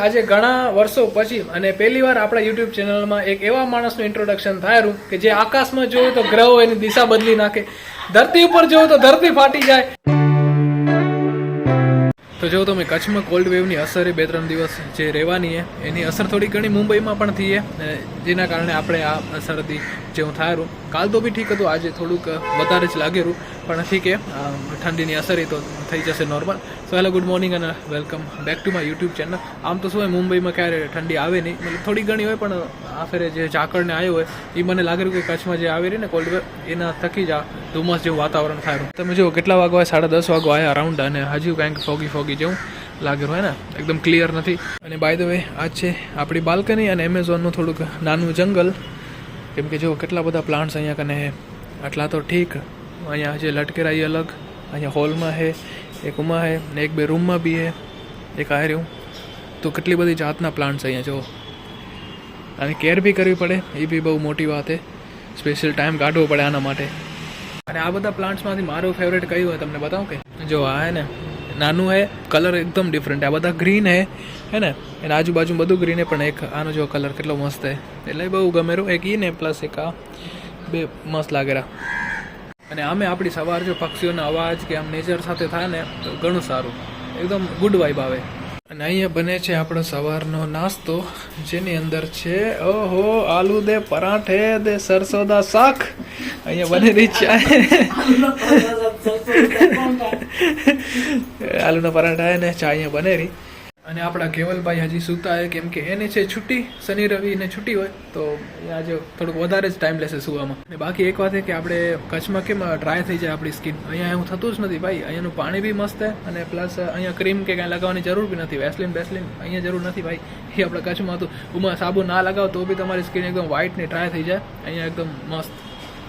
આજે ઘણા વર્ષો પછી અને પહેલી વાર આપણા યુટ્યુબ ચેનલમાં એક એવા માણસનું ઇન્ટ્રોડક્શન થાયું કે જે આકાશમાં જોયું તો ગ્રહો એની દિશા બદલી નાખે. ધરતી ઉપર જોયું તો ધરતી ફાટી જાય. તો જો તમે કચ્છમાં કોલ્ડ વેવની અસર એ બે ત્રણ દિવસ જે રહેવાની છે, એની અસર થોડી ઘણી મુંબઈમાં પણ થઈ જેના કારણે આપણે આ શરદી જેવું થાયું કાલ તો બી ઠીક હતું, આજે થોડુંક વધારે જ લાગેલું પણ ઠીક એ ઠંડીની અસર એ તો થઈ જશે normal so hello good morning અને welcome back to my YouTube channel આમ તો શું હોય, મુંબઈમાં ક્યારે ઠંડી આવે નહીં. મતલબ થોડી ઘણી હોય, પણ આ ફેરે જે ઝાકળને આવ્યો હોય એ મને લાગેલું કે કચ્છમાં જે આવી રહી ને કોલ્ડ એના થકી જ આ ધુમ્મસ જેવું વાતાવરણ થાય તમે જુઓ કેટલા વાગો સાડા દસ વાગો આવ્યા અરાઉન્ડ અને હજુ કાંઈક ફોગી ફોગી જેવું લાગેલું હોય ને? એકદમ ક્લિયર નથી. અને બાય ધ વે આ છે આપણી બાલ્કની અને એમેઝોનનું થોડુંક નાનું જંગલ કેમ કે જો કેટલા બધા પ્લાન્ટ્સ અહીંયા કને આટલા તો ઠીક. અહીંયા જે લટકેરાઈ અલગ, અહીંયા હોલમાં છે એક ઉમાં હે, ને એક બે રૂમમાં બી હે, એક આ રહ્યું તો કેટલી બધી જાતના પ્લાન્ટ્સ અહીંયા જો અને કેર બી કરવી પડે, એ બી બહુ મોટી વાત છે સ્પેશિયલ ટાઈમ કાઢવો પડે આના માટે. અને આ બધા પ્લાન્ટ્સમાંથી મારું ફેવરેટ કયું હોય તમને બતાવું કે? જો આ હે ને, નાનું હે કલર એકદમ ડિફરન્ટ આ બધા ગ્રીન હે હે ને? એના આજુબાજુ બધું ગ્રીન હે, પણ એક આનો જો કલર કેટલો મસ્ત હે. એટલે બહુ ગમેરું. એક ઈ ને પ્લસ એક આ. બે મસ્ત લાગેરા અને આમે આપણી સવાર જો પક્ષીઓનો અવાજ કે આમ નેચર સાથે થાય ને તો ઘણું સારું. એકદમ ગુડ વાઇબ આવે. અને અહીંયા બને છે આપણો સવારનો નાસ્તો જેની અંદર છે ઓહો આલુ દે પરાઠે દે સરસોદા શાક. અહીંયા બને રહી છે. આલુના પરાઠા ને ચા અહીંયા બનેરી અને આપણા કેવલભાઈ હજી સૂતા હોય કેમ કે એને છે છુટ્ટી, શનિ, રવિ ને છુટ્ટી હોય, તો આજે થોડુંક વધારે જ ટાઈમ લેશે સુવામાં. ને બાકી એક વાત એ કે આપણે કચ્છમાં કેમ ડ્રાય થઈ જાય આપણી સ્કિન અહીંયા એવું થતું જ નથી ભાઈ. અહીંયાનું પાણી બી મસ્ત છે અને પ્લસ અહીંયા ક્રીમ કે કાંઈ લગાવવાની જરૂર બી નથી. વેસલિન બેસલિન અહીંયા જરૂર નથી ભાઈ. એ આપણા કચ્છમાં હતું. ઉમાં સાબુ ના લગાવો તો બી તમારી સ્કિન એકદમ વ્હાઇટ ને ડ્રાય થઈ જાય. અહીંયા એકદમ મસ્ત.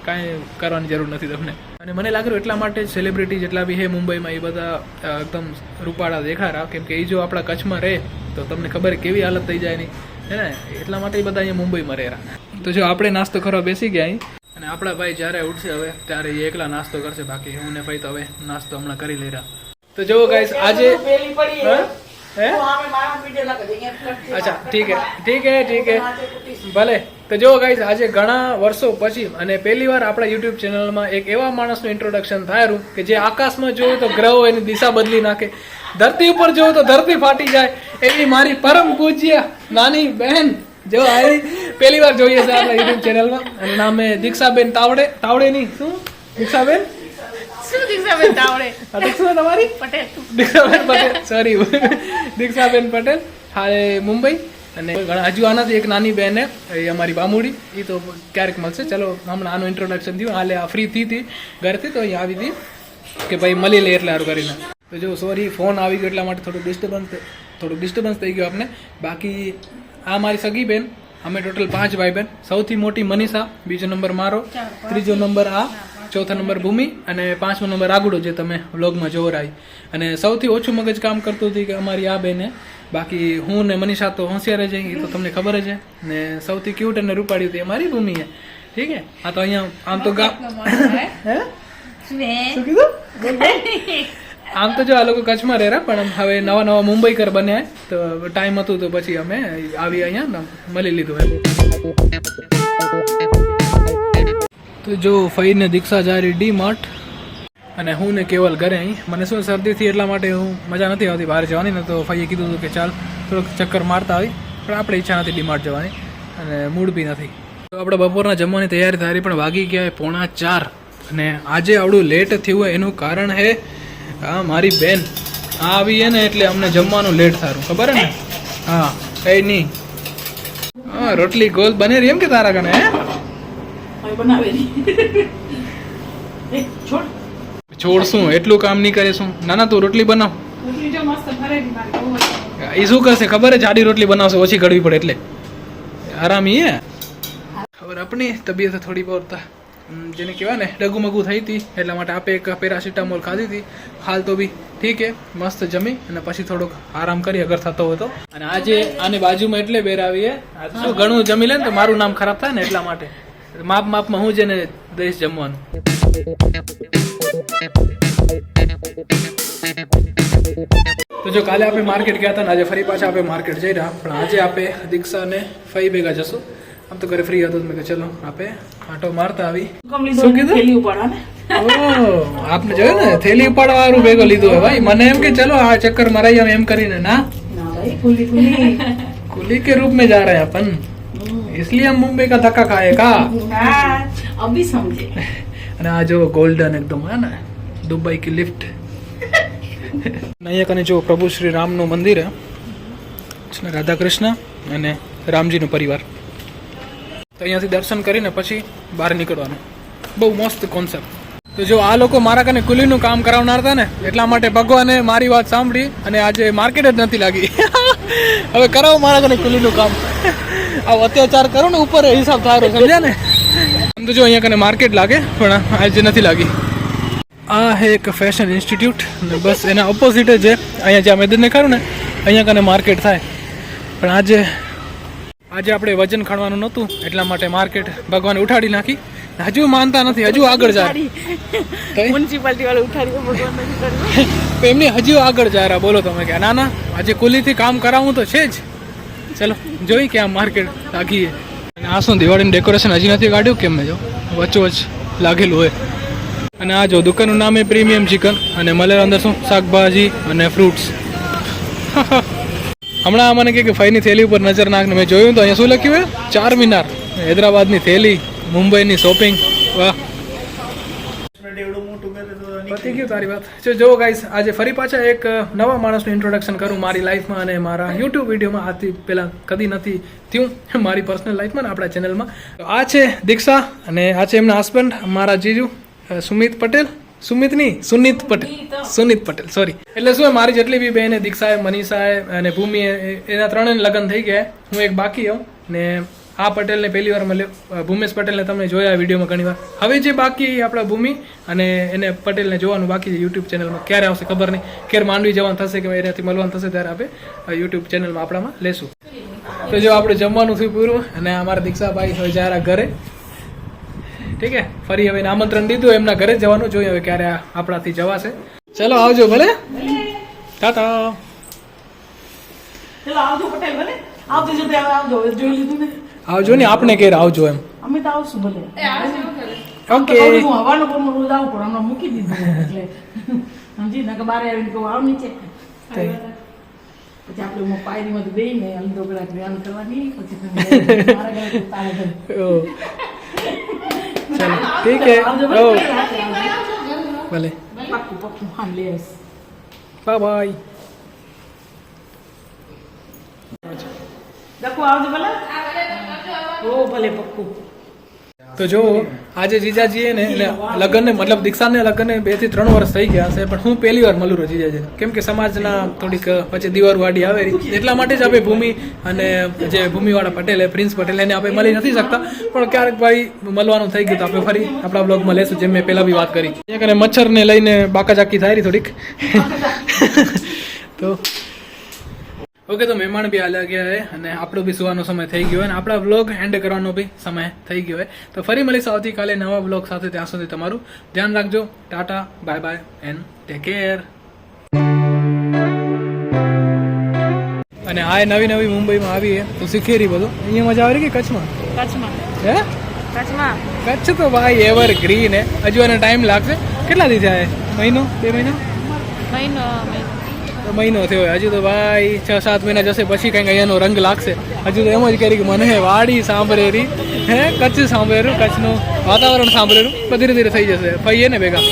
કાંઈ કરવાની જરૂર નથી તમને. અને મને લાગ્યું એટલા માટે સેલિબ્રિટી જેટલા બી હે મુંબઈમાં એ બધા એકદમ રૂપાળા દેખાડા કેમ કે એ જો આપણા કચ્છમાં રહે તો તમને ખબર કેવી હાલત થઈ જાય નહીં હે ને? એટલા માટે એ બધા અહીંયા મુંબઈમાં રહેરા. તો જો આપણે નાસ્તો કરવા બેસી ગયા અહીં. અને આપણા ભાઈ જ્યારે ઉઠશે હવે ત્યારે એ એકલા નાસ્તો કરશે. બાકી હું ને ભાઈ તો હવે નાસ્તો હમણાં કરી લઈ રહ્યા. તો જુઓ ગાઈસ આજે અચ્છા ઠીક હે ઠીક હે ઠીક હે. ભલે. તો જો ગાઈસ આજે ઘણા વર્ષો પછી અને પહેલી વાર આપણા યુટ્યુબ ચેનલમાં એક એવા માણસનું ઇન્ટ્રોડક્શન થાયું કે જે આકાશમાં જોયું તો ગ્રહો એની દિશા બદલી નાખે. ધરતી ઉપર જોયું તો ધરતી ફાટી જાય. એવી મારી પરમ પૂજ્ય નાની બહેન જો આવી. પહેલી વાર જોઈએ છે આપણા યુટ્યુબ ચેનલમાં અને નામે દીક્ષાબેન તાવડે તાવડે નહીં શું? દીક્ષાબેન? શું દીક્ષાબેન તાવડે? આ દીક્ષા તમારી પટેલ. દીક્ષાબેન પટેલ સોરી દીક્ષાબેન પટેલ હાલે મુંબઈ. અને હજુ આનાથી એક નાની બેન એ અમારી બામુડી. એ તો ક્યારેક મળશે. ચલો હમણાં આનું ઇન્ટ્રોડક્શન થયું. હાલે આ ફ્રી થી હતી ઘરથી તો અહીંયા આવી હતી. કે ભાઈ મળી લે એટલે સારું કરીને. તો જો સોરી ફોન આવી ગયો એટલા માટે થોડું ડિસ્ટર્બન્સ થોડું ડિસ્ટર્બન્સ થઈ ગયું આપને. બાકી આ મારી સગી બેન અમે ટોટલ પાંચ ભાઈ બેન. સૌથી મોટી મનીષા બીજો નંબર મારો. ત્રીજો નંબર આ. ચોથા નંબર ભૂમિ અને પાંચમો નંબર આગળો જે તમે વ્લોગમાં જોવો અને સૌથી ઓછું મગજ કામ કરતું હતી કે અમારી આ બેને. બાકી હું ને મનીષા તો હોશિયાર જ એ તો તમને ખબર જ છે ને સૌથી ક્યુટ અને રૂપાળી હતી અમારી ભૂમિ છે ઠીક હે? આ તો અહીંયા આમ તો ગામ શું કીધું? આમ તો જો આ લોકો કચ્છમાં રહેરા પણ હવે નવા નવા મુંબઈકર બન્યા તો ટાઈમ હતું તો પછી અમે આવી અહીંયા મળી લીધું તો જો ફઈને દીક્ષા રહી ડી માર્ટ અને હું ને કેવલ ઘરે અહીં. મને શું શરદીથી એટલા માટે હું મજા નથી આવતી બહાર જવાની, ને તો ફઈએ કીધું હતું કે ચાલ થોડુંક ચક્કર મારતા આવી, પણ આપણે ઈચ્છા નથી ડી માર્ટ જવાની, અને મૂડ બી નથી. તો આપણે બપોરના જમવાની તૈયારી થારી પણ વાગી ગયા પોણા ચાર, અને આજે આવડું લેટ થયું હોય એનું કારણ હે હા મારી બેન. આ આવી ને એટલે અમને જમવાનું લેટ થારું. ખબર ને? હા, કઈ નહીં. હા, રોટલી ગોલ બને રહી એમ કે તારા કને હે? બનાવેલી એ છોડ. છોડ શું? એટલું કામ નહીં કરે શું? ના ના તું રોટલી બનાવ. રોટલી જો મસ્ત ભરેલી મારી એ શું કરશે? ખબર છે જાડી રોટલી બનાવશે ઓછી કડવી પડે એટલે. આરામ એ ખબર આપણી તબિયત થોડી બહુ જેને કહેવાય ને ડગુમગુ થઈ હતી એટલા માટે આપે એક પેરાસિટામોલ ખાધી હતી. હાલ તો બી ઠીક હે મસ્ત જમી અને પછી થોડોક આરામ કરી અગર થતો હોય તો. અને આજે આને બાજુમાં એટલે બેરાવીએ આવીએ શું ઘણું જમી લે ને તો મારું નામ ખરાબ થાય ને એટલા માટે. માપ માપમાં હું છે ને દઈશ જમવાનું. તો જો કાલે આપણે માર્કેટ ગયા હતા ને આજે ફરી પાછા આપણે માર્કેટ જઈ રહ્યા. પણ આજે આપણે દીક્ષા અને ફઈ ભેગા જશું. આમ તો ઘરે ફ્રી હતો મેં કે ચલો આપે આટો મારતા આવી. શું કીધું? આપને જોયું ને? થેલી ઉપાડવા વાળું ભેગો લીધો હોય ભાઈ. મને એમ કે ચલો આ ચક્કર મરાઈ એમ કરીને. ના? કુલી કે રૂપ મેં જા રહ્યા આપણ इसलिए हम मुंबई का धक्का खाए का હા અભી સમજે અને આ જો ગોલ્ડન એકદમ હે ને દુબઈ की लिफ्ट અહીંયા કને જો પ્રભુ શ્રી રામનું મંદિર હે છે ને રાધા કૃષ્ણ અને રામજીનો પરિવાર તો અહીંયાથી દર્શન કરીને પછી બહાર નીકળવાનું બહુ મસ્ત કોન્સેપ્ટ તો જો આ લોકો મારા કને કુલીનું કામ કરાવનાર હતા ને એટલા માટે ભગવાને મારી વાત સાંભળી અને આજે માર્કેટ જ નથી લાગી હવે કરાવો મારા કને કુલીનું કામ આ અત્યાચાર કરો ને ઉપર હિસાબ થારો સમજ્યા ને? આમ તો જો અહીંયા કને માર્કેટ લાગે પણ આજે નથી લાગી. આ હે એક ફેશન ઇન્સ્ટિટ્યૂટ ને બસ એના ઓપોઝિટ જ છે. અહીંયા જ્યાં મેદાનને ખરું ને અહીંયા કને માર્કેટ થાય. પણ આજે આજે આપણે વજન ખાણવાનું નહોતું એટલા માટે માર્કેટ ભગવાને ઉઠાડી નાખી. હજુ માનતા નથી હજુ આગળ જાય? મ્યુનિસિપાલિટી વાળા ઉઠાડી ભગવાન નથી કર્યું તો એમની હજુ આગળ જાય રહ્યા બોલો તમે કે ના ના આજે કુલીથી કામ કરાવવું તો છે જ. ચલો, જોઈ કે આ માર્કેટ લાગી અને આ શું, દિવાળીનું ડેકોરેશન હજી નથી કાઢ્યું? કેમ મેં જો વચ્ચોવચ લાગેલું હોય. અને આ જો, દુકાનનું નામ એ પ્રીમિયમ ચિકન અને મળે અંદર શું? શાકભાજી અને ફ્રૂટ્સ હમણાં મને કે ફાઈની થેલી ઉપર નજર નાખને મેં જોયું તો અહીંયા શું લખ્યું હોય ચાર મિનાર. હૈદરાબાદની થેલી, મુંબઈની શોપિંગ વાહ. પતી ગયું તારી વાત. જો જો ગાઈસ આજે ફરી પાછા એક નવા માણસનું ઇન્ટ્રોડક્શન કરું મારી લાઈફમાં અને મારા યુટ્યુબ વિડીયોમાં આથી પહેલાં કદી નથી થયું મારી પર્સનલ લાઈફમાં ને આપણા ચેનલમાં આ છે દીક્ષા અને આ છે એમના હસબન્ડ મારા જીજુ સુમિત પટેલ. સુમિત નહીં સુનિત પટેલ. સુનિત. પટેલ સોરી એટલે શું મારી જેટલી બી બહેને દીક્ષાએ મનીષાએ અને ભૂમિએ એના ત્રણેય લગ્ન થઈ ગયા હું એક બાકી હોઉં ને આ પટેલને પહેલી વાર મળ્યો. ભૂમેશ પટેલને તમે જોયા વિડીયોમાં ઘણી વાર હવે જે બાકી આપણા ભૂમિ, અને એને પટેલને જોવાનું બાકી છે યુટ્યુબ ચેનલમાં. ક્યારે આવશે ખબર નહીં. ક્યારે માંડવી જવાનું થશે કે એનાથી મળવાનું થશે ત્યારે આપણે યુટ્યુબ ચેનલમાં આપણામાં લેશું. તો જો આપણે જમવાનું થયું પૂરું, અને અમારા દીક્ષાભાઈ હવે જ્યારે ઘરે. ઠીક હે ફરી હવે આમંત્રણ દીધું, એમના ઘરે જવાનું જોઈએ હવે ક્યારે આપણાથી જવાશે. ચલો, આવજો ભલે. ટાટા. આવજો પટેલ ભલે. આવજો જોઈ લીધું ને. આવજો ને આપણે ઘેર આવજો એમ. અમે તો આવશું ભલે. ઓકે હું હવાનું પણ રોજ આવું પણ હમણાં મૂકી દીધું એટલે સમજી? ને કે બારે આવીને કહું આવ નીચે. પછી આપણે હું પાયરીમાંથી બેહીને અલદો કડાક વ્યાયામ કરવાની પછી. ચલો ઠીક હે. ભલે. પાક્કું પાક્કું હા લેસ બાય બાય દકુ આવજો ભલે. ઓ ભલે પક્કું તો જો આજે જીજાજીએ ને લગ્નને મતલબ દીક્ષાને લગ્નને બેથી ત્રણ વર્ષ થઈ ગયા હશે પણ હું પહેલી વાર મળું છું જીજાજીને. કેમ કે સમાજના થોડીક પછી દિવાર વાડી આવે એટલા માટે જ આપણે ભૂમિ અને જે ભૂમિવાળા પટેલ એ પ્રિન્સ પટેલ એને આપણે મળી નથી શકતા. પણ ક્યારેક ભાઈ મળવાનું થઈ ગયું તો આપણે ફરી આપણા બ્લોગમાં લેશું જેમ મેં પહેલા બી વાત કરી. કને મચ્છરને લઈને બાકાચાકી થાય રહી થોડીક. તો ઓકે તો મહેમાન બી હાલ્યા ગયા છે અને આપણો બી સુવાનો સમય થઈ ગયો અને આપણા બ્લોગ એન્ડ કરવાનો બી સમય થઈ ગયો છે તો ફરી મળીશું આવતીકાલે નવા બ્લોગ સાથે ત્યાં સુધી તમારું ધ્યાન રાખજો. Tata bye bye and take care અને આ નવી નવી મુંબઈમાં આવી તો શીખી રહી બધું. અહીંયા મજા આવે કે કચ્છમાં? કચ્છમાં. હે? કચ્છમાં. કચ્છ તો ભાઈ એવર ગ્રીન હે. હજુ એને ટાઈમ લાગશે. કેટલા દી થયા મહિનો? બે મહિનો મહિનો. મહિનો થયો હજુ તો ભાઈ છ, સાત મહિના જશે, પછી કંઈક અહીંયાનો રંગ લાગશે. હજુ તો એમ જ કરી કે મને વાડી સાંભળેરી હે, કચ્છ સાંભળેલું, કચ્છનું વાતાવરણ સાંભળેલું. પણ ધીરે ધીરે થઈ જશે. ફઈએ ને ભેગા.